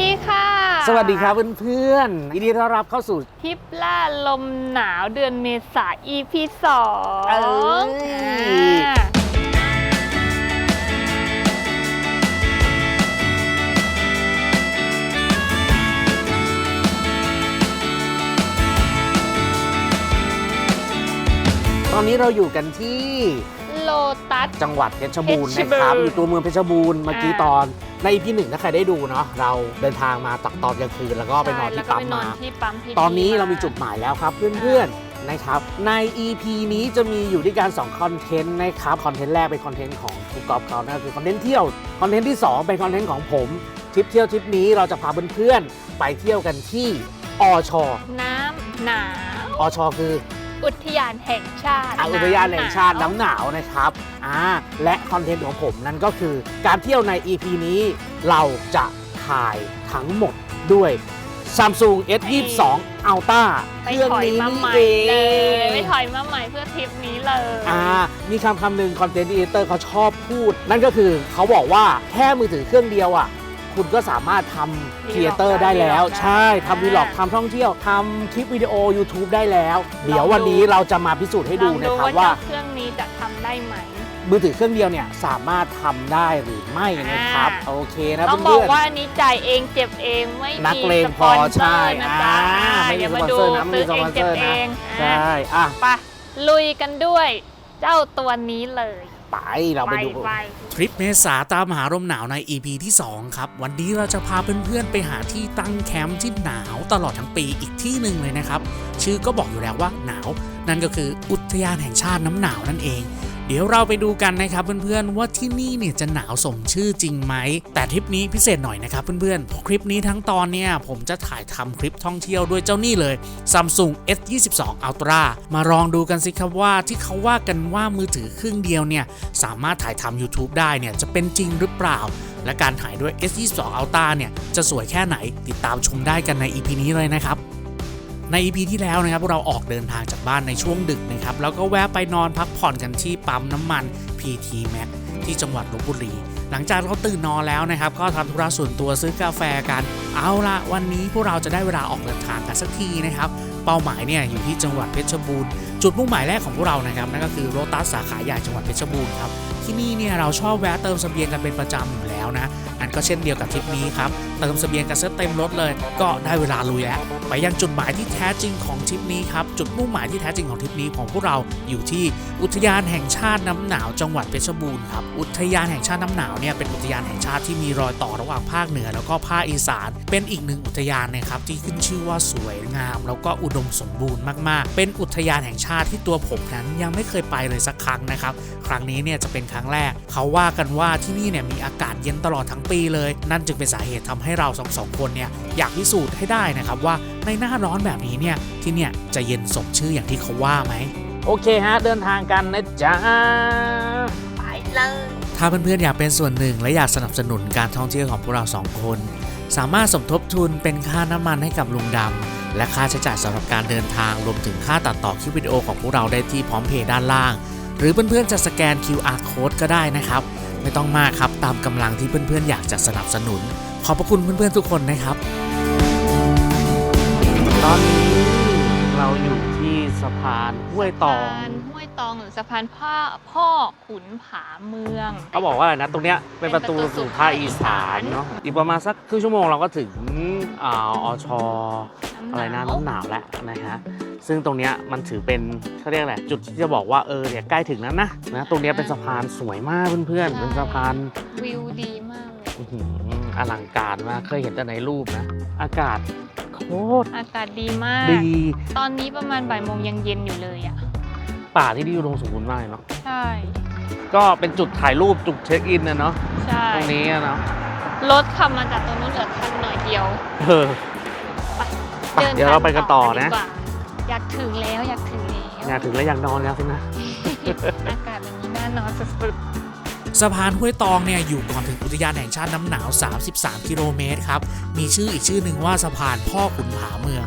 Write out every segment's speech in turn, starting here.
ดีค่ะ สวัสดีครับเพื่อนๆยินดีต้อนรับเข้าสู่ทริปล่าลมหนาวเดือนเมษา EP สองเอ้ย อ่าตอนนี้เราอยู่กันที่โลตัส จังหวัดเพชรบูรณ์เพชรนะครับบูรณ์อยู่ตัวเมืองเพชรบูรณ์เมื่อกี้อ่าตอนในพีหนึ่งถ้าใครได้ดูเนาะเราเดินทางมาตักตอนกลางคืนแล้วก็ไปนอนใช่ที่แล้วก็ปั๊มไปนอมานที่ปั๊มพีตอนนี้เรามีจุดหมายแล้วครับเพื่อนๆนะครับ ใน EP นี้จะมีอยู่ด้วยกัน2คอนเทนต์นะครับคอนเทนต์แรกเป็นคอนเทนต์ของคุณกอล์ฟเขานั่นก็คือคอนเทนต์เที่ยวคอนเทนต์ที่ 2 เป็นคอนเทนต์ของผมทริปเที่ยวทริปนี้เราจะพาเพื่อนๆไปเที่ยวกันที่อช น้ำหนาวอชคือ อุทยานแห่งชาติอะอุทยานแห่งชาติน้ำหนาวนะครับอ่าและคอนเทนต์ของผมนั่นก็คือ การเที่ยวใน EP นี้เราจะถ่ายทั้งหมดด้วย Samsung S22 Ultra ไปเครื่องถอยนี้มาใหม่เอเลยงไปถอยมาใหม่เพื่อทริปนี้เลยอ่ามีคำคำหนึ่งคอนเทนต์ e เตอร์เขาชอบพูด นั่นก็คือเขาบอกว่าแค่มือถือเครื่องเดียวอะ คุณก็สามารถทำครีเอเตอร์ได้แล้ว ใช่ทำวีล็อกทำท่องเที่ยวทำคลิปวิดีโอ YouTube ได้แล้ว เดี๋ยววันนี้เราจะมาพิสูจน์ให้ดูนะครับลองว่าเจ้เครื่องนี้จะทำได้ไหมมือถือเครื่องเดียวเนี่ยสามารถทำได้หรือไม่นะครับอ่าโอเคนะต้องบอเพื่กอนว่าอันนี้จ่ายเองเจ็บเองไม่นักมีเลงสปอนเซอพอใช่ร์นะจ๊ะอ่าไม่มีเดี๋ยวมาสปอนดูเซอร์นะไม่มีซื้อเองเจ็บสปอนเซอร์นะเองๆใช่อะไปลุยกันด้วย เจ้าตัวนี้เลย ไปเราไปดูไปทริปเมษาตามหาลมหนาวใน EP ที่ 2 ครับ วันนี้เราจะพาเพื่อนๆไปหาที่ตั้งแคมป์ที่หนาวตลอดทั้งปีอีกที่หนึ่งเลยนะครับ ชื่อก็บอกอยู่แล้วว่าหนาว นั่นก็คืออุทยานแห่งชาติน้ำหนาวนั่นเอง เดี๋ยวเราไปดูกันนะครับเพื่อนๆว่าที่นี่เนี่ยจะหนาวสมชื่อจริงไหม แต่ทริปนี้พิเศษหน่อยนะครับเพื่อนๆเพราะคลิปนี้ทั้งตอนเนี่ยผมจะถ่ายทำคลิปท่องเที่ยวด้วยเจ้านี่เลย Samsung S22 Ultra มาลองดูกันสิครับว่าที่เขาว่ากันว่ามือถือเครื่องเดียวเนี่ยสามารถถ่ายทำ YouTube ได้เนี่ยจะเป็นจริงหรือเปล่า และการถ่ายด้วย S22 Ultra เนี่ยจะสวยแค่ไหนติดตามชมได้กันใน EP นี้เลยนะครับ ใน EP ที่แล้วนะครับเราออกเดินทางจากบ้านในช่วงดึกนะครับแล้วก็แวะไปนอนพักผ่อนกันที่ปั๊มน้ำมัน PT Max ที่จังหวัดลบบุรี หลังจากเราตื่นนอนแล้วนะครับ ก็ทำธุระส่วนตัวซื้อกาแฟกัน เอาละวันนี้พวกเราจะได้เวลาออกเดินทางกันสักทีนะครับ เป้าหมายเนี่ยอยู่ที่จังหวัดเพชรบูรณ์ จุดมุ่งหมายแรกของพวกเรานะครับนั่นก็คือโรตัสสาขาใหญ่จังหวัดเพชรบูรณ์ครับที่นี่เนี่ยเราชอบแวะเติมสเสบียงกันเป็นประจำอยู่แล้วนะนั่นก็เช่นเดียวกับทริปนี้ครับเติมเสบียงกันซะเต็มรถเลย ก็ได้เวลาลุยแล้วไปยังจุดหมายที่แท้จริงของทริปนี้ครับจุดมุ่งหมายที่แท้จริงของทริปนี้ของพวกเราอยู่ที่อุทยานแห่งชาติน้ำหนาวจังหวัดเพชรบูรณ์ครับอุทยานแห่งชาติน้ำหนาวเนี่ยเป็นอุทยานแห่งชาติที่มีรอยต่อระหว่างภาคเหนือ แล้วก็ภาคอีสาน เป็นอีกหนึ่งอุทยานนะครับที่ขึ้นชื่อว่าสวยงาม แล้วก็อุดมสมบูรณ์มากๆ เป็นอุทยานแห่งชาติที่ตัวผมนั้นยังไม่เคยไปเลยสักครั้งนะครับครั้งนี้เนี่ยจะเป็นครั้งแรก เขาว่ากันว่าที่นี่เนี่ยมีอากาศเย็นตลอดทั้งปีเลย นั่นจึงเป็นสาเหตุทำให้เราสองสองคนเนี่ยอยากพิสูจน์ให้ได้นะครับว่าในหน้าร้อนแบบนี้เนี่ยที่เนี่ยจะเย็นสมชื่ออย่างที่เขาว่าไหมโอเคฮะเดินทางกันนะจ๊ะไปเลยถ้าเพื่อนๆอยากเป็นส่วนหนึ่งและอยากสนับสนุนการท่องเที่ยวของพวกเราสองคน สามารถสมทบทุนเป็นค่าน้ำมันให้กับลุงดำและค่าใช้จ่ายสำหรับการเดินทางรวมถึงค่าตัดต่อคลิปวิดีโอของพวกเราได้ที่พร้อมเพย์ด้านล่าง หรือเพื่อนๆจะสแกน QR code ก็ได้นะครับ ไม่ต้องมากครับตามกำลังที่เพื่อนๆอยากจะสนับสนุน ขอบพระคุณเพื่อนๆทุกคนนะครับ ตอนนี้เราอยู่ที่สะพานห้วยตอง สะพานห้วยตองหรือสะพานพ่อพ่อขุนผาเมือง เขาบอกว่าอะไรนะตรงเนี้ยเป็นประตูสู่ภาคอีสานเนาะอีกประมาณสักครึ่งชั่วโมงเราก็ถึงอ่าอชอะไรนะน้ำหนาวแล้วนะฮะซึ่งตรงเนี้ยมันถือเป็นเขาเรียกอะไรจุดที่จะบอกว่าเออเนี่ยใกล้ถึงแล้วนะนะตรงเนี้ยเป็นสะพานสวยมากเพื่อนๆเป็นสะพานวิวดีมากเลย อื้อหือ อลังการมากเคยเห็นแต่ในรูปนะ อากาศโคตรอากาศดีมาก ดี ตอนนี้ประมาณบ่ายโมงยังเย็นอยู่เลยอะ ป่าที่นี่อุดมสมบูรณ์มากเลยเนาะ ใช่ ก็เป็นจุดถ่ายรูปจุดเช็คอินนะเนาะ ใช่ ตรงนี้อะเนาะ รถขับมาจากตรงนู้นเหลือคันหน่อยเดียวเออ ไปเดี๋ยวเราไปกันต่อนะ ดีกว่าอยากถึงแล้วอยากถึงแล้ว อยากถึงแล้วอยากนอนแล้วสินะ อากาศแบบนี้น่านอนสุด สะพานห้วยตองเนี่ยอยู่ก่อนถึงอุทยานแห่งชาติน้ำหนาว 33 กิโลเมตรครับ มีชื่ออีกชื่อหนึ่งว่าสะพานพ่อขุนผาเมือง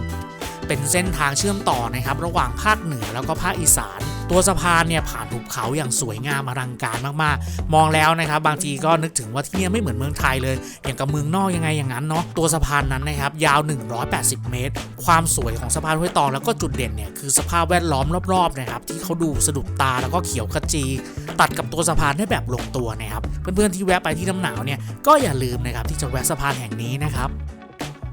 เป็นเส้นทางเชื่อมต่อนะครับระหว่างภาคเหนือแล้วก็ภาคอีสาน ตัวสะพานเนี่ยผ่านหุบเขาอย่างสวยงามอลังการมากๆ มองแล้วนะครับบางทีก็นึกถึงว่าที่นี่ไม่เหมือนเมืองไทยเลย อย่างกับเมืองนอกยังไงอย่างนั้นเนาะตัวสะพานนั้นนะครับยาว 180 เมตร ความสวยของสะพานห้วยตองแล้วก็จุดเด่นเนี่ยคือสภาพแวดล้อมรอบๆนะครับที่เขาดูสะดุดตาแล้วก็เขียวขจี ตัดกับตัวสะพานได้แบบลงตัวนะครับเพื่อนๆที่แวะไปที่น้ำหนาวเนี่ยก็อย่าลืมนะครับที่จะแวะสะพานแห่งนี้นะครับ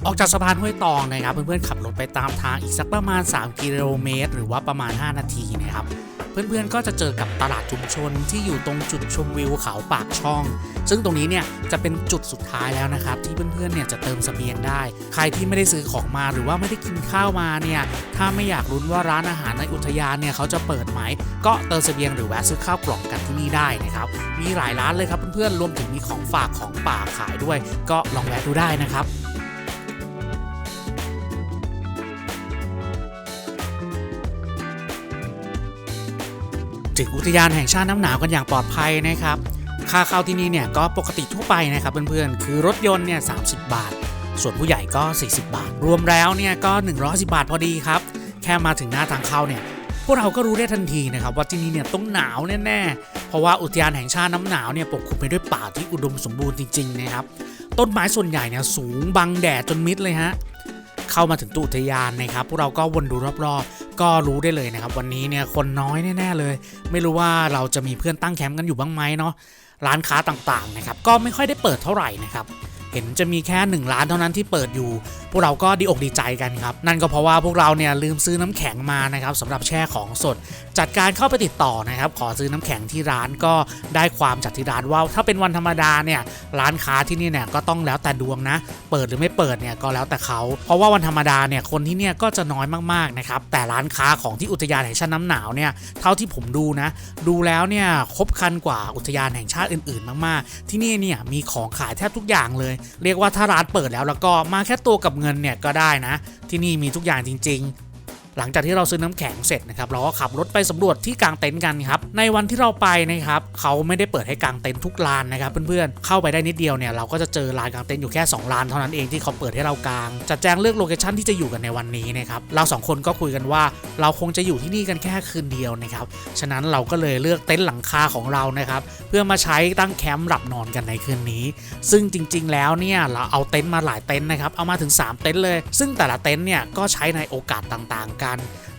ออกจากสะพานห้วยตองนะครับเพื่อนๆขับรถไปตามทางอีกสักประมาณ 3 กิโลเมตร หรือว่าประมาณ 5 นาทีนะครับเพื่อนๆก็จะเจอกับตลาดชุมชนที่อยู่ตรงจุดชมวิวเขาปากช่อง ซึ่งตรงนี้เนี่ยจะเป็นจุดสุดท้ายแล้วนะครับ ที่เพื่อนๆเนี่ยจะเติมสเสบียงได้ ใครที่ไม่ได้ซื้อของมาหรือว่าไม่ได้กินข้าวมาเนี่ยถ้าไม่อยากลุ้นว่าร้านอาหารในอุทยานเนี่ยเขาจะเปิดไหม ก็เติมสเสบียงหรือแวะซื้อข้าวกล่องกันที่นี่ได้นะครับมีหลายร้านเลยครับเพื่อนๆรวมถึงมีของฝากของป่าขายด้วย ก็ลองแวะดูได้นะครับ ถึงอุทยานแห่งชาติน้ำหนาวกันอย่างปลอดภัยนะครับค่าเข้าที่นี่เนี่ยก็ปกติทั่วไปนะครับเพื่อนๆ คือรถยนต์เนี่ย30บาท ส่วนผู้ใหญ่ก็ 40 บาท รวมแล้วเนี่ยก็ 110 บาทพอดีครับ แค่มาถึงหน้าทางเข้าเนี่ยพวกเราก็รู้ได้ทันทีนะครับว่าที่นี่เนี่ยต้องหนาวแน่ๆ เพราะว่าอุทยานแห่งชาติน้ำหนาวเนี่ยปกคลุมไปด้วยป่าที่อุดมสมบูรณ์จริงๆนะครับ ต้นไม้ส่วนใหญ่เนี่ยสูงบังแดดจนมิดเลยฮะ เข้ามาถึงตุทยานนะครับพวกเราก็วนดูรอบๆ ก็รู้ได้เลยนะครับ วันนี้เนี่ยคนน้อยแน่ๆเลย ไม่รู้ว่าเราจะมีเพื่อนตั้งแคมป์กันอยู่บ้างไหมเนาะร้านค้าต่างๆนะครับก็ไม่ค่อยได้เปิดเท่าไหร่นะครับ เห็นจะมีแค่หนึ่งร้านเท่านั้นที่เปิดอยู่ พวกเราก็ดีอกดีใจกันครับ นั่นก็เพราะว่าพวกเราเนี่ยลืมซื้อน้ำแข็งมานะครับสำหรับแช่ของสด จัดการเข้าไปติดต่อนะครับ ขอซื้อน้ำแข็งที่ร้านก็ได้ความจากที่ร้านว่า ถ้าเป็นวันธรรมดาเนี่ยร้านค้าที่นี่เนี่ยก็ต้องแล้วแต่ดวงนะ เปิดหรือไม่เปิดเนี่ยก็แล้วแต่เขาเพราะว่าวันธรรมดาเนี่ยคนที่เนี่ยก็จะน้อยมากๆนะครับแต่ร้านค้าของที่อุทยานแห่งชาติน้ำหนาวเนี่ยเท่าที่ผมดูนะดูแล้วเนี่ยครบคันกว่าอุทยานแห่งชาติอื่น ๆ มาก ๆ ที่นี่เนี่ยมีของขายแทบทุกอย่างเลยเรียกว่าถ้าร้านเปิดแล้วแล้วก็มาแค่ตัวกับเงินเนี่ยก็ได้นะ ที่นี่มีทุกอย่างจริง หลังจากที่เราซื้อน้ำแข็งเสร็จนะครับเราก็ขับรถไปสำรวจที่กางเต็นท์กันครับในวันที่เราไปนะครับเขาไม่ได้เปิดให้กางเต็นท์ทุกลานนะครับเพื่อนๆเข้าไปได้นิดเดียวเนี่ยเราก็จะเจอลานกางเต็นท์อยู่แค่ 2 ลานเท่านั้นเองที่เขาเปิดให้เรากางจัดแจงเลือกโลเคชั่นที่จะอยู่กันในวันนี้นะครับเราสองคนก็คุยกันว่าเราคงจะอยู่ที่นี่กันแค่คืนเดียวนะครับฉะนั้นเราก็เลยเลือกเต็นท์หลังคาของเรานะครับเพื่อมาใช้ตั้งแคมป์หลับนอนกันในคืนนี้ ซึ่งจริง ๆ แล้วเนี่ยเราเอาเต็นท์มาหลายเต็นท์นะครับเอามาถึง 3 เต็นท์เลย ซึ่งแต่ละเต็นท์เนี่ยก็ใช้ในโอกาสต่างๆกัน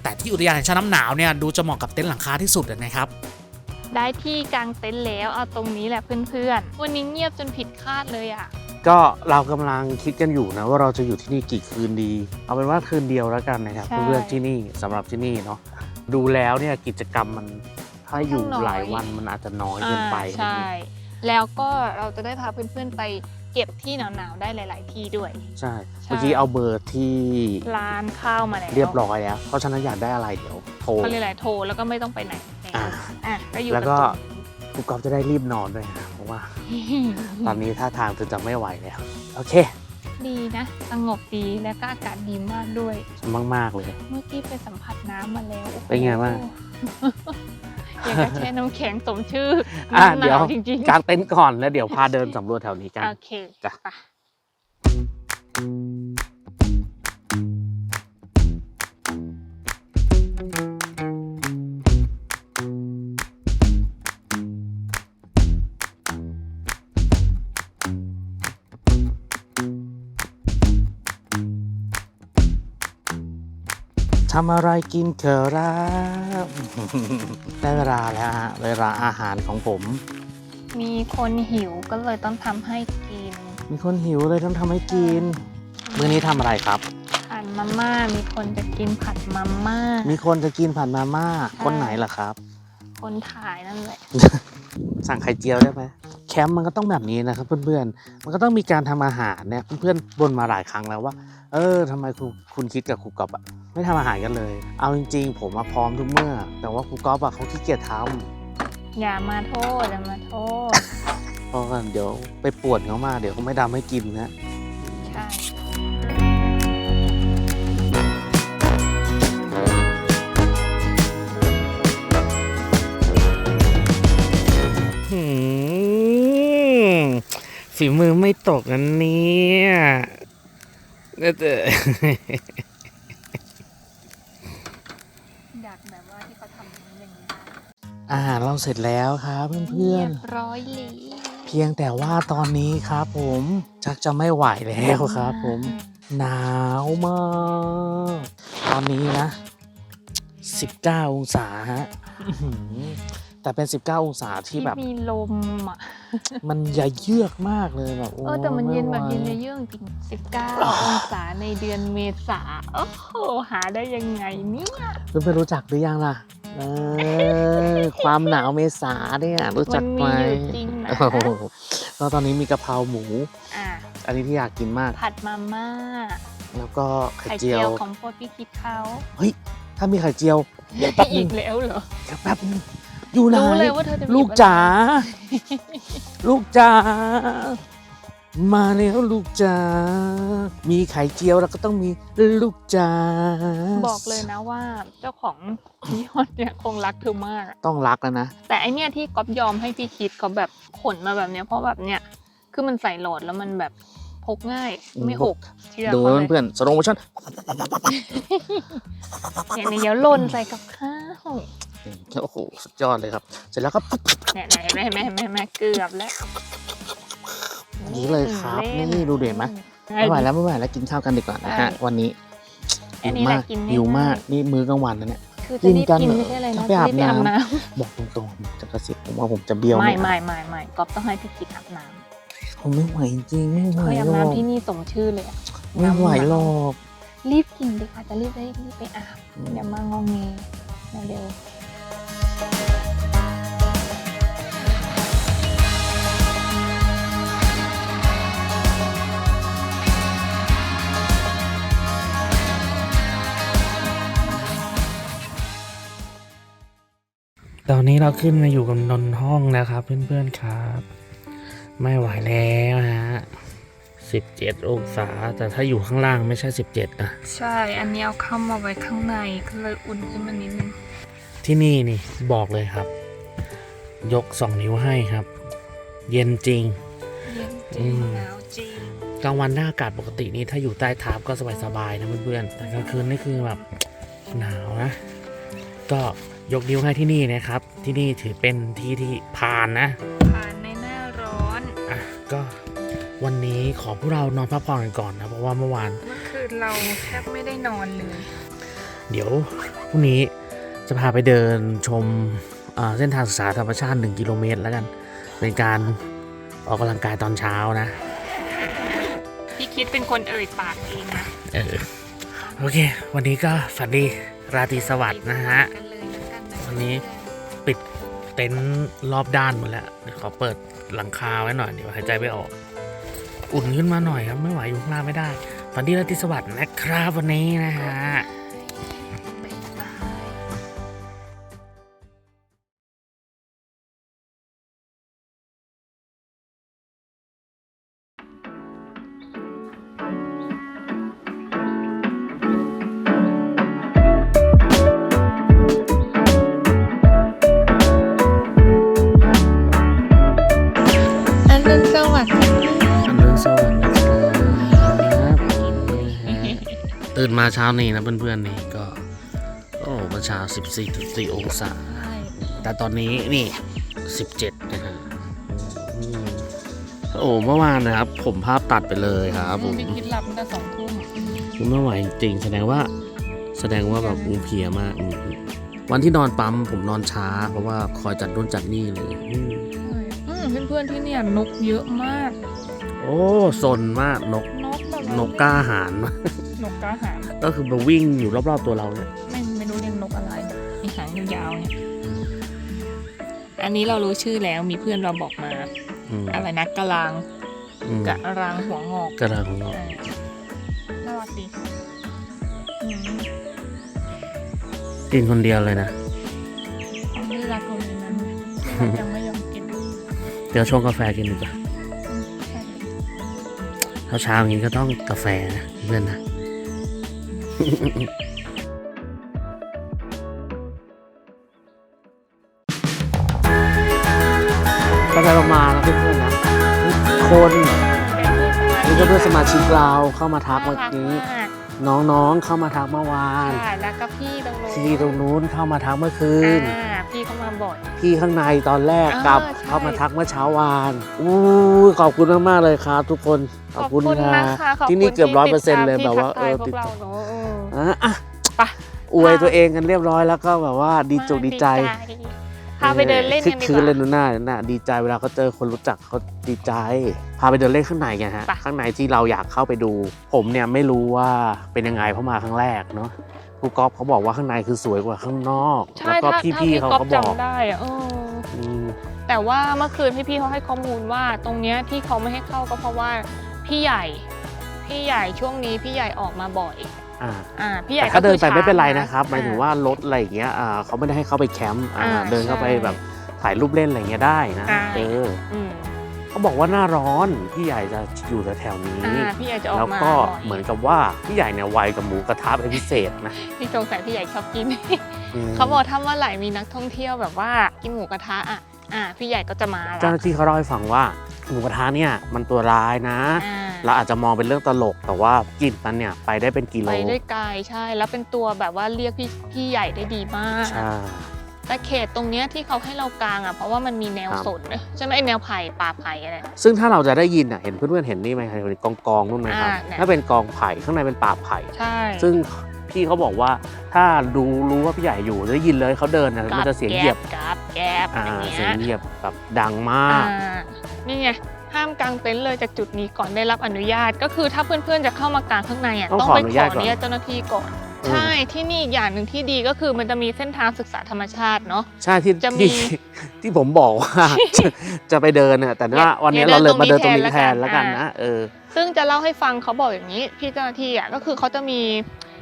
แต่ที่อุทยานแห่งชาติน้ำหนาวเนี่ยดูจะเหมาะกับเต็นท์หลังคาที่สุดอะนะครับได้ที่กางเต็นท์แล้วเอาตรงนี้แหละเพื่อนๆ วันนี้เงียบจนผิดคาดเลยอะ ก็เรากำลังคิดกันอยู่นะว่าเราจะอยู่ที่นี่กี่คืนดี เอาเป็นว่าคืนเดียวแล้วกันนะครับใช่เพื่อนๆที่นี่สำหรับที่นี่เนาะดูแล้วเนี่ยกิจกรรมมันถ้าอยู่ค่อนข้างน้อยหลายวันมันอาจจะน้อยเกินไปอ่าใช่ แล้วก็เราจะได้พาเพื่อนๆไป เก็บที่หนาวๆได้หลาย ๆ ที่ด้วยใช่ใช่เมื่อกี้เอาเบอร์ที่ร้านข้าวมาแล้วเรียบร้อยแล้ว เพราะฉะนั้นอยากได้อะไรเดี๋ยวโทรเขาเรียกอะไรโทรแล้วก็ไม่ต้องไปไหนอ่าอะก็อยู่แล้วก็กับคุณกอฟจะได้รีบนอนด้วยนะเพราะว่าตตรองนนี้ท่าทางเธอจะไม่ไหวแล้วโอเค ดีนะสงบดีแล้วก็อากาศดีมากด้วยมากๆเลย เมื่อกี้ไปสัมผัสน้ำมาแล้วโอ้โหเป็นไงบ้าง อยากจะแช่น้ำแข็งสมชื่ออะหเดี๋ยวนาวจริงๆกางเต็นท์ก่อนแล้วเดี๋ยวพาเดินสำรวจแถวนี้กันโอเคจ้ะ ทำอะไรกินเขอรับได้เวลาแล้วฮะเวลาอาหารของผม มีคนหิวก็เลยต้องทำให้กิน มีคนหิวเลยต้องทำให้กินมื้อนี้ทำอะไรครับผัดมาม่า มีคนจะกินผัดมาม่า มีคนจะกินผัดมาม่า คนไหนล่ะครับ คนถ่ายนั่นแหละ สั่งไข่เจียวได้ไหมแคมป์มันก็ต้องแบบนี้นะครับเพื่อนๆ มันก็ต้องมีการทำอาหารเนี่ยเพื่อนๆบ่นมาหลายครั้งแล้วว่า เออทำไมครูคุณคิดกับครูกอบอะ ไม่ทำอาหารกันเลย เอาจริง ๆ ผมมาพร้อมทุกเมื่อ แต่ว่าครูกอบอะเขาขี้เกียจทอย่ามาโทษอย่ามาโทษำเพราะว่าเดี๋ยวไปปวดเขามาเดี๋ยวเขาไม่ทำให้กินนะใช่หืมฝีมือไม่ตกอันเนี้ยเออ อยากแบบว่าที่เขาทำอย่างนี้ อาหารเราเสร็จแล้วครับเพื่เรีอยนบร้อยหลีๆเพียงแต่ว่าตอนนี้ครับผมชักจะไม่ไหวแล้วครับผมหนาวมาก ตอนนี้นะ 19 องศาฮะอื้อหือแต่เป็น 19 องศาที่ที่แบบมีลมอะ มันยะเยือกมากเลยแบบโเออแต่มันเย็นแบบไไหวเย็นเยือกจริง 19 องศาในเดือนเมษา โอ้โห หาได้ยังไงเนี่ยเพื่อนๆรู้จักหรือยังล่ะ เออความหนาวเมษาเนี่ยรู้จักไหมมันมีอยู่จริงนะ โอ้โหแล้วตอนนี้มีกะเพราหมู อะอันนี้ที่อยากกินมาก ผัดมาม่าแล้วก็ไข่ไข่เจีเจียยววของโปรดพี่คิดเขาเฮ้ยถ้ามีไข่เจียวเดี๋ยวแป๊บนึอีงกแล้วเหรอ เดี๋ยวแป๊บนึงอยู่ไหนรู้เลยว่าเธอจะหยิบลูกอะไรจ๋าลูกจ๋า มาแล้วลูกจ๋า มีไข่เจียวแล้วก็ต้องมีลูกจ๋า บอกเลยนะว่าเจ้าของยี่ห้อเนี่ยคงรักเธอมากอะต้องรักแล้วนะ แต่ไอเนี่ยที่ก๊อฟยอมให้พี่คิดเขาแบบขนมาแบบเนี้ยเพราะแบบเนี้ยคือมันใส่โหลดแล้วมันแบบพกง่ายอืมไม่หกเชื่อดูเขาเลยเพื่อนๆสโลโมชั่นเนี่ยเนี่ยเดี๋ยวหล่นใส่กับข้าวโอ้โห สุดยอดเลยครับ เสร็จแล้วก็เนี่ยเนี่ยเห็นไหมเห็นไหมเห็นไหมเห็นไหมเกือบแล้วอย่าง นี้เลยครับล่นี่ดูเด่นไหมไม่ไหวแล้วไม่ไหวแล้วกินข้าวกันดีกว่านะฮะวันนี้อันหิวนี้แหละมากกินหิวมากง่ายนี่มื้อกลางวันนะเนี่ยๆคือจะรีบกินกันกินไม่ใช่อะไรจะนะไปอาบจะรีบไปอาบน้ำน้บอกตรงๆผมจะกระซิบผมว่าผมจะเบี้ยวำไม่เอาไม่ไม่ไม่ก๊อฟต้องให้พี่คิดอาบน้ผมไม่ไหวจริงไม่ำไหวเคยอาบหรอกน้ำที่นี่สมชื่อเลยอะไม่ไหวหรอกรีบกินเลยค่ะจะรีบได้รีบไปอาบอย่ามางองเงเร็ว ตอนนี้เราขึ้นมาอยู่กับนนห้องแล้วครับ เพื่อนๆครับ ไม่ไหวแล้วฮะ17องศา แต่ถ้าอยู่ข้างล่างไม่ใช่17นะใช่ อันนี้เอาเข้ามาไว้ข้างในก็เลยอุ่นขึ้นมานิดนึงที่นี่นี่บอกเลยครับ ยก2นิ้วให้ครับ เย็นจริงเย็นจอืริงมหนาวจริงกลางวันหน้าอากาศปกตินี่ถ้าอยู่ใต้ทาบก็สบายๆนะเพื่อนๆแต่กลางคืนนี่คือแบบหนาวนะ ก็ ยกนิ้วให้ที่นี่นะครับ ที่นี่ถือเป็นที่ที่ผ่านนะ ผ่านในหน้าร้อนอะก็วันนี้ขอพวกเรานอนพักผ่อนกันก่อนนะเพราะว่าเมื่อวานเมื่อคืนเราแทบไม่ได้นอนเลย เดี๋ยวพรุ่งนี้จะพาไปเดินชมเอ่อเส้นทางศึกษาธรรมชาติ 1 กิโลเมตรแล้วกัน เป็นการออกกำลังกายตอนเช้านะ พี่คิดเป็นคนเอ่ยปากเองนะ เออ โอเค วันนี้ก็ฝันดี ราตรีสวัสดิ์นะฮะ วันนี้ปิดเต็นท์รอบด้านหมดแล้ว เดี๋ยวขอเปิดหลังคาไว้หน่อยเดี๋ยวหายใจไม่ออก อุ่นขึ้นมาหน่อยครับ ไม่ไหวอยู่ข้างล่างไม่ได้ฝันดีราตรีสวัสดิ์นะครับวันนี้นะฮะ เช้านี้นะเพื่อนๆนี่ก็ โอ้เมื่อเช้า 14.4 องศา แต่ตอนนี้นี่ 17 นะฮะอืมโอ้เมื่อวานนะครับ ผมภาพตัดไปเลยครับผมพี่คิดหลับตั้งแต่สองทุ่มคือไม่ไหวจริงๆแสดงว่าแสดงว่าแบบอูเพลียมากอืมวันที่นอนปั๊มผมนอนช้า เพราะว่าคอยจัดนู่นจัดนี่เลยอืมอืมเพื่อนๆที่เนี่ยนกเยอะมาก โอ้สนมากนกนกแบบนกกล้าหาญมาก นกกล้าหางก็คือมาวิ่งอยู่รอบๆตัวเราเนี่ยไม่ไม่รู้เรียกนกอะไรมีหางยาวๆเนี่ยอันนี้เรารู้ชื่อแล้วมีเพื่อนเราบอกมา อืมอะไรนะกะลางอืมกะรางหัวงอกกระดังของเราอ่าน่ารักดีอืมกินคนเดียวเลยนะเขาไม่รักเราเลยนั้นยังไม่ยอมกินเดี๋ยวชงกาแฟกินดีกว่าอืมใช่เช้าเช้าๆอย่างนี้ก็ต้องกาแฟนะเพื่อนนะ กาแฟเรามาแล้วเพื่อนๆนะทุกคนนี่ก็เพื่อนสมาชิกเราเข้ามาทักเมื่อกี้น่ารักมากน้องๆเข้ามาทักเมื่อวานค่ะแล้วก็พี่ตรงนู้นพี่ตรงนู้นเข้ามาทักเมื่อคืนอ่าพี่เข้ามาบ่อยพี่ข้างในตอนแรกอ่ากับใช่เข้ามาทักเมื่อเช้าวานอู้ขอบคุณมากๆเลยครับทุกคนขอบคุณนะค่ะคะขอบคุณที่นี่เกือบร้อยเปอร์เซ็นต์ติดเลยตมแบบว่าเอที่อทักติดทายพวกเราเน อะเอออะอะไปอวยตัวเองกันเรียบร้อยแล้วก็แบบว่าดีจกดีใจพาไปเดินเล่นคึกักนดีคืกนเลยว่าหนูหน้าหน้าดีใจเวลาเขาเจอคนรู้จักเขาดีใจ พาไปเดินเล่นข้างในกันฮะไปข้างในที่เราอยากเข้าไปดู ผมเนี่ยไม่รู้ว่าเป็นยังไงเพราะมาครั้งแรกเนาะครูก๊อฟเขาบอกว่าข้างในคือสวยกว่าข้างนอกใช่แล้วก็ถ้าถ้าพี่พี่ๆเขาก๊อฟก็บอกจำได้อะเอออืมแต่ว่าเมื่อคืนพี่ๆเขาให้ข้อมูลว่า ตรงเนี้ยที่เขาไม่ให้เข้าก็เพราะว่าพี่ใหญ่ พี่ใหญ่ช่วงนี้พี่ใหญ่ออกมาบ่อย อ่าอ่าพี่ใหญ่แต่ถ้าเดินไปก็อไม่เป็นไรช้งนะครับหมายถึงว่ารถอะไรอย่างเงี้ยอ่าเขาไม่ได้ให้เข้าไปแคมป์อ่าอ่าเดินเข้าไปใช่แบบถ่ายรูปเล่นอะไรเงี้ยได้นะใช่เอออืมเขาบอกว่าหน้าร้อนพี่ใหญ่จะอยู่แถวๆนี้อ่าพี่ใหญ่จะออกแล้วมาก็บ่ยเหมือนกับว่าพี่ใหญ่เนี่ยไวกับหมูกระทะเป็นพิเศษนะพี่สงสัยพี่ใหญ่ชอบกินมเขาบอกถ้าเมื่อไหร่มีนักท่องเที่ยวแบบว่ากินหมูกระทะอะอ่าพี่ใหญ่ก็จะมาเจ้าหละน้าที่เขาเล่าให้ฟังว่าหมูกระทะเนี่ยมันตัวร้ายนะอ่า เราอาจจะมองเป็นเรื่องตลก แต่ว่ากลิ่นมันเนี่ยไปได้เป็นกิโลไปได้ไกลใช่ แล้วเป็นตัวแบบว่าเรียกพี่พี่ใหญ่ได้ดีมาก ใช่ แต่เขตตรงเนี้ยที่เขาให้เรากางอะเพราะว่ามันมีแนวครับ สนนะใช่ไหมไอแนวไผ่ป่าไผ่อะไร ซึ่งถ้าเราจะได้ยินอะเห็นเพื่อนๆเห็นนี่ไหมเห็นกองกองๆนู่นไหมครับอ่าเนี่ย ถ้าเป็นกองไผ่ข้างในเป็นป่าไผ่ ใช่ ซึ่งพี่เขาบอกว่าถ้าดูรู้ว่าพี่ใหญ่อยู่จะได้ยินเลยเขาเดินนะมันจะเสียงเหยียบกราบแก๊บอ่าอย่างเงี้เสียยงเหยียบแบบดังมากอ่านี่ไง ห้ามกางเต็นท์เลยจากจุดนี้ก่อนได้รับอนุญาต ก็คือถ้าเพื่อนๆจะเข้ามากางข้างในอะต้องต้องขอไปอนุขญาอตอก่อนนุญาตเจ้าหน้าที่ก่อนอืมใช่ที่นี่อีกอย่างหนึ่งที่ดีก็คือมันจะมีเส้นทางศึกษาธรรมชาติเนาะใช่ที่จะมีที่ที่ผมบอกว่าจะจะไปเดินน่ะแต่ว่าวันนี้เนี่ยเราเลยมาเดิเดินนตตรรงงนี้นี้แทนแทนแล้วกันอ่านะเออซึ่งจะเล่าให้ฟังเขาบอกอย่างนี้ พี่เจ้าหน้าที่อะก็คือเขาจะมี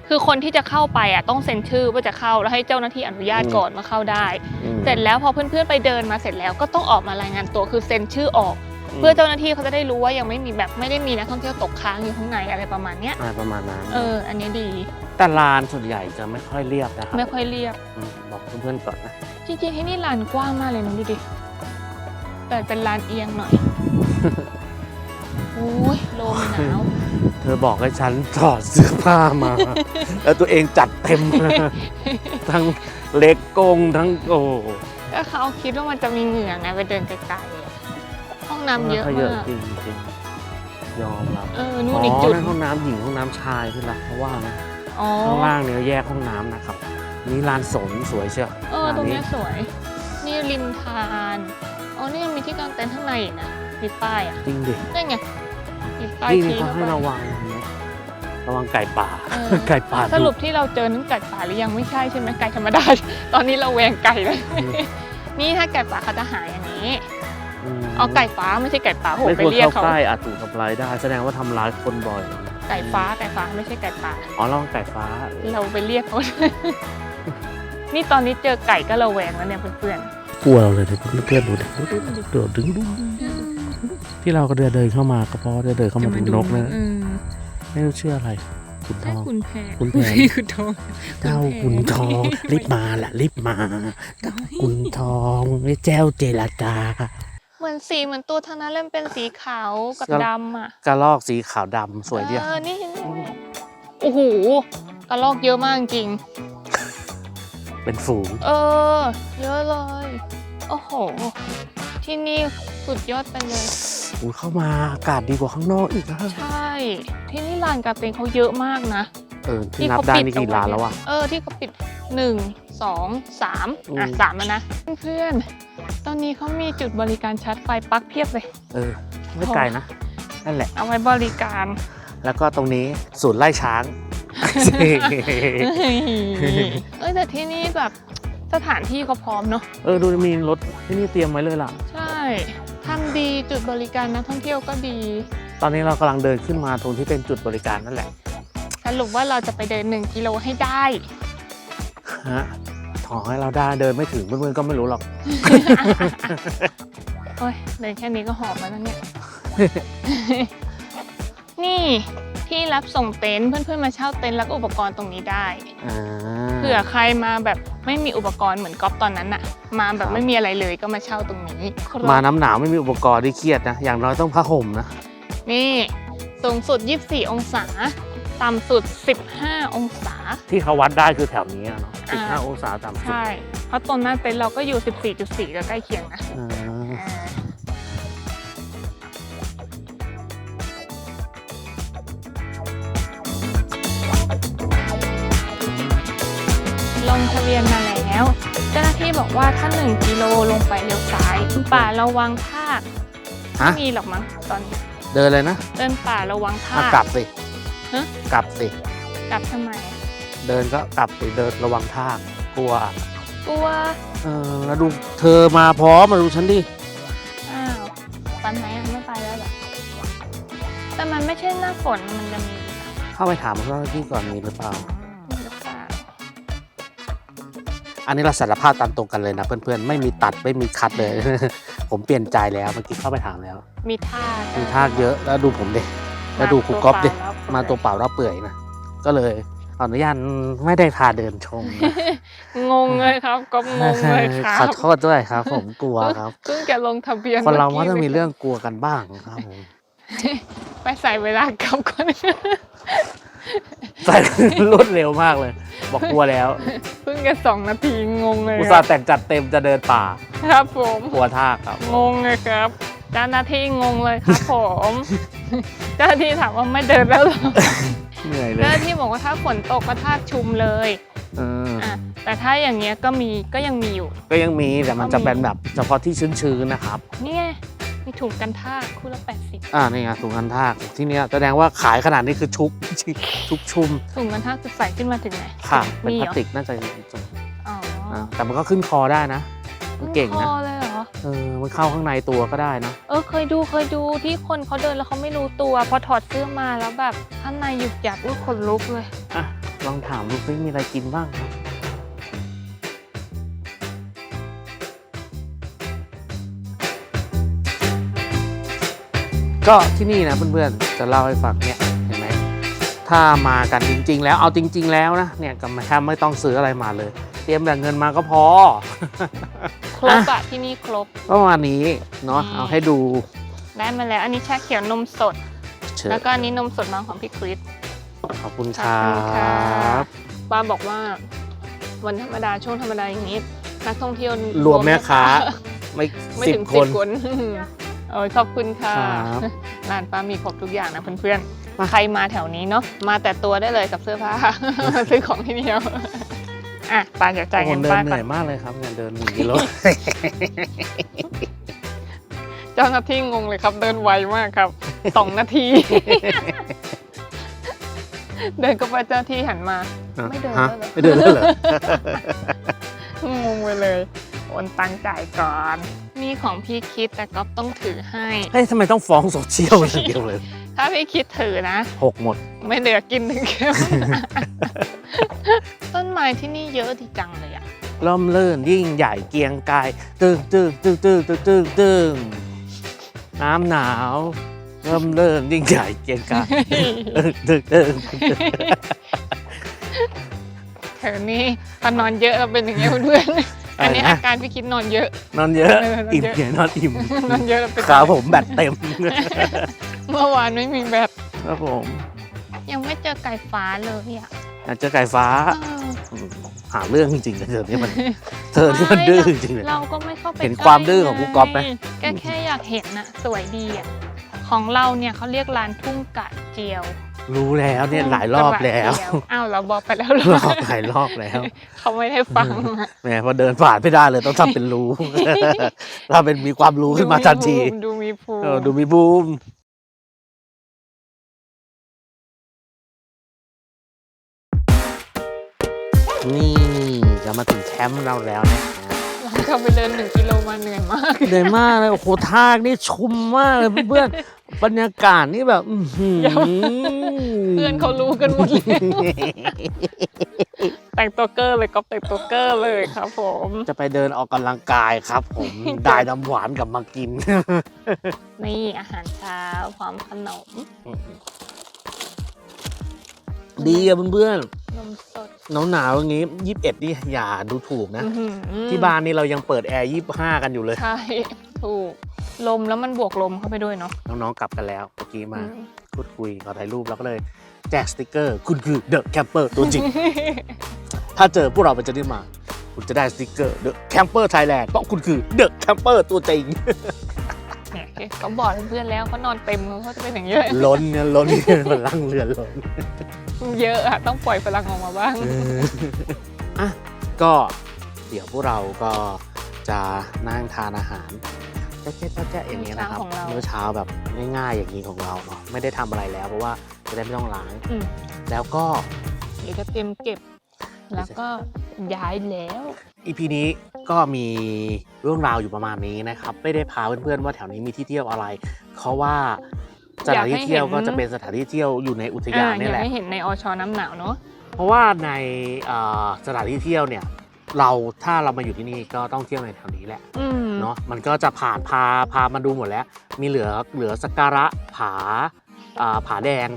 คือคนที่จะเข้าไปอะต้องเซ็นชื่อว่าจะเข้าแล้วให้เจ้าหน้าที่อนุญาตอืมก่อนมาเข้าได้อืมเสร็จแล้วพอเพื่อนๆไปเดินมาเสร็จแล้วก็ต้องออกมารายงานตัวคือเซ็นชื่อออก เพื่อเจ้าหน้าที่เขาจะได้รู้ว่ายังไม่มีแบบไม่ได้มีนักท่องเที่ยวตกค้างอยู่ข้างในอะไรประมาณเนี้ยอ่าประมาณนั้นเออ อันนี้ดี แต่ลานส่วนใหญ่จะไม่ค่อยเรียบนะครับไม่ค่อยเรียบอืมบอกเพื่อนๆก่อนนะจริงๆที่นี่ลานกว้างมากเลยนะดูดิแต่เป็นลานเอียงหน่อยโอ้ยลมหนาวเธอบอกให้ฉันถอดเสื้อผ้ามา แล้วตัวเองจัดเต็ม ทั้งเล็กกงทั้งโอ้ก็เขาคิดว่ามันจะมีเหงื่อไงไปเดินไกลๆอะ ห้องน้ำเยอะเยอะมากจริงจริงๆยอมรับเอออ๋นู่อนอีกจุดนั่นห้องน้ำหญิงห้องน้ำชายที่รักเพราะว่านะอ๋อข้างล่างเนี่ยแยกห้องน้ำนะครับนี่ลานสนสวยเชียวเออตรงลานเนี้ยสวย นี่ริมทานอ๋อนี่ยังมีที่กางเต็นท์ข้างในอีกนะมีป้ายอะจริงดินั่นไงมีป้ายนี่ชี้เขาเข้าให้ไประวังนะระวังไก่ป่าเออไก่ป่าสรุปดุที่เราเจอนั้นไก่ป่าหรือยังไม่ใช่ใช่ไหมไก่ธรรมดาตอนนี้เราแวงไก่เลยอืมนี่ถ้าไก่ป่าเขาจะหายอย่างนี้ม เอาไก่ฟ้าไม่ใช่ไก่ป่าโหไม่ไปควรเรียกเข้าเขา ใกล้อาจถูกทำร้ายได้ แสดงว่าทำร้ายคนบ่อย ไก่ฟ้าไก่ฟ้าไม่ใช่ไก่ป่าอ๋อระวังไก่ฟ้า เราไปเรียกเขา นี่ตอนนี้เจอไก่ก็ระแวงแล้วเนี่ยเพื่อนกลัวเราเลยเพื่อนๆดูดิโดดดึงดูที่เราก็เดินเดินเข้ามาก็เพราะว่าเดินเข้ามาดูนกนะอืมไม่รู้ชื่ออะไรขุนทใช่อง คุณแพรคุณแผน คุณทอง เจ้าขุนทองรีบมาล่ะรีบมาเจ้าขุนทองเจ้าเจรจา เหมือนสีเหมือนตัวทางนั้นเล่มเป็นสีขาวกับครับดำอะกระลอกสีขาวดำสวยเดียวเออนี่โอ้โหกระลอกเยอะมากจริง เป็นฝูง เออ เยอะเลย โอ้โห ที่นี่สุดยอดไปเลยอุ้ยเข้ามาอากาศดีกว่าข้างนอกอีกนะใช่ ที่นี่ลานกาเต็นเขาเยอะมากนะ เออที่นับได้นี่กี่ร้านแล้ววะเออที่เขาปิดหนึ่ง สองสามอะอืมสามแล้วนะ เพื่อนๆ ตอนนี้เขามีจุดบริการชาร์จไฟปลั๊กเพียบเลย เออ ไม่ไกลนะ นั่นแหละ เอาไว้บริการ แล้วก็ตรงนี้ศูนย์ไล่ช้าง เอ้ยแต่ที่นี่แบบสถานที่เขาพร้อมเนาะ เออ ดูมีรถที่นี่เตรียมไว้เลยล่ะ ใช่ทำดีจุดบริการนักท่องเที่ยวก็ดี ตอนนี้เรากำลังเดินขึ้นมาตรงที่เป็นจุดบริการนั่นแหละ สรุปว่าเราจะไปเดินหนึ่งกิโลให้ได้ ฮะขอให้เราได้เดินไม่ถึงเพื่อนๆก็ไม่รู้หรอก โอ้ยเดินแค่นี้ก็หอบแล้วนะเนี่ย นี่ที่รับส่งเต็นท์เพื่อนๆมาเช่าเต็นท์แล้วก็อุปกรณ์ตรงนี้ได้ อ่า เผื่อใครมาแบบไม่มีอุปกรณ์เหมือนก๊อฟตอนนั้นอะมาแบครับบ ไม่มีอะไรเลยก็มาเช่าตรงนี้ครับมาน้ำหนาวไม่มีอุปกรณ์ที่เครียดนะ อย่างน้อยต้องผ้าห่มนะ นี่สูงสุด 24 องศา ต่ำสุด 15 องศา ที่เขาวัดได้คือแถวนี้อะเนาะอ่า 15 องศาต่ำสุดใช่ เพราะตรงหน้าเต็นท์เราก็อยู่ 14.4 ก็ใกล้เคียงนะอ่าอ่าลงทะเบียนมาแล้ว เจ้าหน้าที่บอกว่าถ้า 1 กิโลลงไปเลี้ยวซ้าย ป่าระวังทากฮะไม่มีหรอกมั้งตอนนี้ เดินเลยนะเดินป่าระวังทาอะกกลับสิ ฮะ กลับสิ กลับทำไมอะเดินก็กลับสิเดินระวังทากกลัว กลัว เออแล้วดูเธอมาพร้อมมาดูฉันดิ อ้าวปันไหนอะไม่ไปแล้วเหรอ แต่มันไม่ใช่หน้าฝนมันจะมีเข้าไปถามเจ้าหน้าที่ก่อนมีหรือเปล่า มีหรือเปล่าอันนี้เราสารภาพตามตรงกันเลยนะเพื่อนๆ ไม่มีตัดไม่มีคัดเลย ผมเปลี่ยนใจแล้วเมื่อกี้เข้าไปถามแล้ว มีท่ามีมีทากเยอะแล้วดูผมดิ แล้วดูครูก๊อฟดิมาตัวเปล่าแล้วเปื่อยนะก็เลยขออนุญาตไม่ได้พาเดินชมนะงงเลยครับก๊อฟงงเลยครัขอบโทษด้วยครับ ผมกลัวครับเพิ่งจะลงทะเบียนคนเราก็กี้ต้องมีลยเรื่องกลัวกันบ้างครับผมไปใส่เวลากลับก่อนใส่รวดเร็วมากเลย บอกกลัวแล้ว เพิ่งจะสองนาทีงงเลยอุตคส่ารับห์แต่งจัดเต็มจะเดินป่า ครับผมกลัวทากครับ งงเลยครับเจ้าหน้าที่งงเลยครับผม เจ้าหน้าที่ถามว่าไม่เดินแล้วเหรอเหนื่อยเลเจ้ายหน้าที่บอกว่าถ้าฝนตกก็ทากชุมเลยเอออะแต่ถ้าอย่างเงี้ยก็มีก็ยังมีอยู่ ก็ยังมีแต่มันจะเป็นแบบเฉพาะที่ชื้นๆนะครับนี่ไงมีถุงกันทากคู่ละแปดสิบอ่านี่ไงถุงกันทากที่เนี้ยแสดงว่าขายขนาดนี้คือชุกชุกชุมถุงกันทากจะใส่ขึ้นมาถึงไหนค่ะเป็นมีพเหลารสอติกน่าจะอ๋ออ่าแต่มันก็ขึ้นคอได้นะ มันเก่งคนะอเลยเหรอ เออ มันเข้าข้างในตัวก็ได้นะ เออเคยดูเคยดูที่คนเขาเดินแล้วเขาไม่รู้ตัว พอถอดเสื้อมาแล้วแบบข้างในหยุดหยับอุ้ยขนลุกเลย อะ ลองถามดูซิมีอะไรกินบ้างครับก็ที่นี่นะเพื่อนๆ จะเล่าให้ฟังเนี่ยเห็นไหมถ้ามากันจริง ๆ แล้วเอาจริง ๆ แล้วนะเนี่ยก็ไม่แทบไม่ต้องซื้ออะไรมาเลย เตรียมแต่เงินมาก็พอ ครบอะที่นี่ครบ ประมาณนี้เนาะอืมเอาให้ดูได้มาแล้ว อันนี้ชาเขียวนมสด เชิญแล้วก็อันนี้นมสดน้องของพี่คริส ขอบคุณคขอบรัคุณค่ะ บ ป้าบอกว่า วันธรรมดาช่วงธรรมดาอย่างนี้ นักท่องเที่ยวรวมแม่ค้า ไม่ไม่สิบถึงคสิบน คนเออขอบคุณค่ะครับร้านป้ามีครบทุกอย่างนะเพื่อนๆใครมาแถวนี้เนาะมาแต่ตัวได้เลยกับเสื้อผ้ามาซื้อของที่เดียว อะป้าอยากจ่ายโอ้เงิโหนเดินป้าเหก่อนื่อนยมากเลยครับเนี่ยเดินหนึ่งกิโลเจ้าหน้าที่งงเลยครับ เดินไวมากครับ สองนาที เดินก็ไปเจ้าหน้าที่หันมา ไม่เดินฮะแล้วเหรอ ไม่เดินแล้วเหรองงไปเลยโอนตังค์จ่ายก่อนนี่ของพี่คิดแต่ก็ต้องถือให้ เฮ้ยทำไมต้องฟ้องโซเชียลอย่างเดียวเลย ถ้าพี่คิดถือนะ หกหมด ไม่เหลือกินถึงแก้วต้นไม้ที่นี่เยอะดีจังเลยอะ ล่มเลื่นยิ่งใหญ่เกรียงกาย ตึงตึงตึงตึงตึงตึงตึงน้ำหนาวเริ่มเลื่นยิ่งใหญ่เกรียงกายตึงตึงตึงตึงแถวนี้พอนอนเยอะเราเป็นอย่างเงี้ยเพื่อนๆ อันนี้อะไรนะอาการพี่คิดนอนเยอะ นอนเยอะเออนอนเยอะอิ่มเหี่ยนอนอิ่มนอนเยอะเราเป็นขาผมแบตเต็ม เมื่อวานไม่มีแบบครับผม ยังไม่เจอไก่ฟ้าเลยอะอยากเจอไก่ฟ้าเออหาเรื่องจริงๆนะเธอนี่มัน เธอนี่มันดื้อจริงๆเลยเราก็ไม่เข้าไปเห็นความดื้อของครูก๊อฟไหมใกล้ๆแค่อยากเห็นน่ะ สวยดีอะ ของเราเนี่ยเขาเรียกร้านทุ่งกะเจียว รู้แล้วเนี่ยหลายรอบแล้วทุ่งกะเจียอ้าวเราบอกไปแล้วเหรรออบหลายรอบแล้ว เขาไม่ได้ฟังอะแหมพอเดินผ่านไม่ได้เลยต้องทำเป็นรู้ถ้าเป็นมีความรู้ขึ้นมาทันที ดูมีภูมิเออดูมีบูมนี่จะมาถึงแคมป์เราแล้วนะหลังจากไปเดินหนึ่งกิโลมาเหนื่อยมากเหนื่อยมากเลยโอ้โหทากนี่ชุ่มมากเลยเพื่อนๆ บรรยากาศนี่แบบอื้อหือ เพื่อนเขารู้กันหมดเลยแต่งตัวเกอร์เลยก็แต่งตัวเกอร์เลยครับผม จะไปเดินออกกำลังกายครับ ผม ได้น้ำหวานกลับมากิน นี่อาหารเช้าพร้อมขนมดีอะเพื่อนนมสดๆหนาวหนาวๆอย่างงี้ยี่สิบเอ็ดนี่อย่าดูถูกนะ อื้อหือที่บ้านนี่เรายังเปิดแอร์ยี่ห้ากันอยู่เลย ใช่ ถูก ลมแล้วมันบวกลมเข้าไปด้วยเนาะ น้องๆกลับกันแล้วเมื่อกี้มาอืมพูดคุยขอถ่ายรูปแล้วก็เลยแจกสติกเกอร์ คุณคือเดอะแคมเปอร์ตัวจริง ถ้าเจอพวกเราเป็นจะได้มา คุณจะได้สติกเกอร์เดอะแคมเปอร์ไทยแลนด์เพราะคุณคือเดอะแคมเปอร์ตัวจริงเนี่ยเขาบอกเพื่อนๆแล้วเขานอนเต็มเขาจะเป็นอย่างเยอะล้นเนี่ยล้นเนี่ยมันลังเรือล้นเยอะอะต้องปล่อยพลังออกมาบ้างเอออะก็เดี๋ยวพวกเราก็จะนั่งทานอาหารแจ๊ะแจ๊ะแจ๊ะอย่างนี้ยนะครับ มื้อเช้าของเรา มื้อเช้าแบบง่ายๆอย่างนี้ของเราเนาะไม่ได้ทำอะไรแล้ว เพราะว่าจะได้ไม่ต้องล้าง อืมแล้วก็ เดี๋ยวจะเตรียมเก็บ แล้วก็ย้ายแล้ว อีพีนี้ก็มีเรื่องราวอยู่ประมาณนี้นะครับ ไม่ได้พาเพื่อนๆว่าแถวนี้มีที่เที่ยวอะไร เพราะว่าสถานที่เที่ยวก็จะเป็นสถานที่เที่ยวอยู่ในอุทยานอ่านี่ยังแหละ ไม่เห็นในอชน้ำหนาวเนาะ เพราะว่าในเอ่อสถานที่เที่ยวเนี่ย เราถ้าเรามาอยู่ที่นี่ก็ต้องเที่ยวในแถวนี้แหละ อืม เนาะมันก็จะผ่านพาพามาดูหมดแล้ว มีเหลือเหลือสักการะผาอ่าผาแดง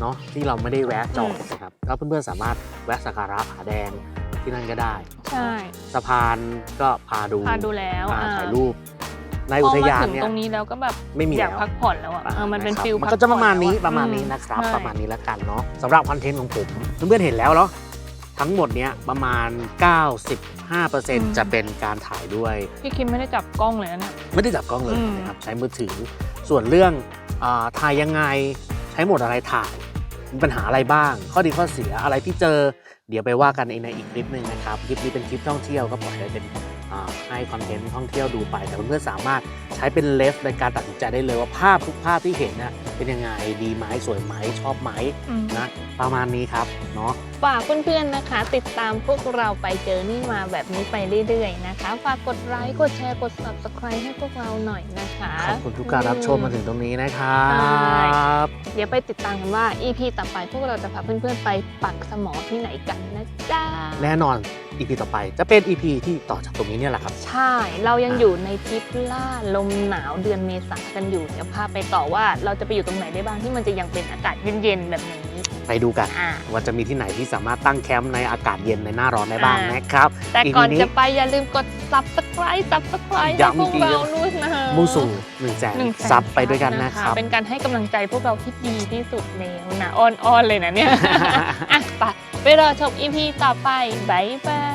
เนาะที่เราไม่ได้แวะจอดนะครับแล้วเพื่อนๆสามารถแวะสักการะผาแดงที่นั่นก็ได้ใช่สะพานก็พาดูพาดูแล้วอ่าอ่าถ่ายรูปในพอุอทมายานถึงเนี่ยตรงนี้แล้วก็แบบไม่มีอยากแล้วพักผ่อนแล้วอะเออมันเป็นนะครับฟิลมันพัก็จะประมาณนี้ผ่อประมาณแล้วอนี้นะครับใช่ประมาณนี้แล้วกันเนาะสำหรับคอนเทนต์ของผมเพื่อนๆเห็นแล้วเนาะ ทั้งหมดเนี้ยประมาณ 95%จะเป็นการถ่ายด้วย พี่คิมไม่ได้จับกล้องเลยนะเนี่ย ไม่ได้จับกล้องเลยอืม นะครับใช้มือถือ ส่วนเรื่องอาถ่ายยังไงใช้โหมดอะไรถ่าย มีปัญหาอะไรบ้าง ข้อดีข้อเสียอะไรที่เจอ เดี๋ยวไปว่ากันในในอีกคลิปหนึ่งนะครับ คลิปนี้เป็นคลิปท่องเที่ยวก็ปล่อยให้เป็นอ่า ให้คอนเทนต์ท่องเที่ยวดูไป แต่เพื่อนๆสามารถใช้เป็นเลฟในการตัดสินใจได้เลยว่าภาพทุกภาพที่เห็นน่ะเป็นยังไงดีไหมสวยไหมชอบไหมอืม นะประมาณนี้ครับเนาะ ฝากเพื่อนๆนะคะ ติดตามพวกเราไปเจอนี่มาแบบนี้ไปเรื่อยๆนะคะ ฝากกดไลค์กดแชร์กด subscribe ให้พวกเราหน่อยนะคะขอบคุณทุกการรับชมมาถึงตรงนี้นะครัใช่บเดี๋ยวไปติดตามกันว่า EP ต่อไปพวกเราจะพาเพื่อนๆไปปักสมอที่ไหนกันนะจ๊ะ แน่นอน EP ต่อไป จะเป็น EP ที่ต่อจากตรงนี้เนี่ยแหละครับ ใช่ เรายังอยู่ในทริปล่าลมหนาวเดือนเมษากันอยู่ เดี๋ยวพาไปต่อว่าเราจะไปอยู่ตรงไหนได้บ้างที่มันจะยังเป็นอากาศเย็นๆแบบนี้ ไปดูกัน อ่า ว่าจะมีที่ไหนที่สามารถตั้งแคมป์ในอากาศเย็นในหน้าร้อนได้บ้างอ่าน นะครับ แต่ EP ก่อนนี้จะไปอย่าลืมกด subscribe subscribe ให้ย้ำพวกอีกเราด้วยนะมุ่งสู่1นึ่งแสนหนึ่งแสนซับไปด้วยกันนะครับ เป็นการให้กำลังใจพวกเราที่ดีที่สุดแล้วนะอ้อนๆเลยนะเนี่ย อะไปไปรอชม EP ต่อไปบายบาย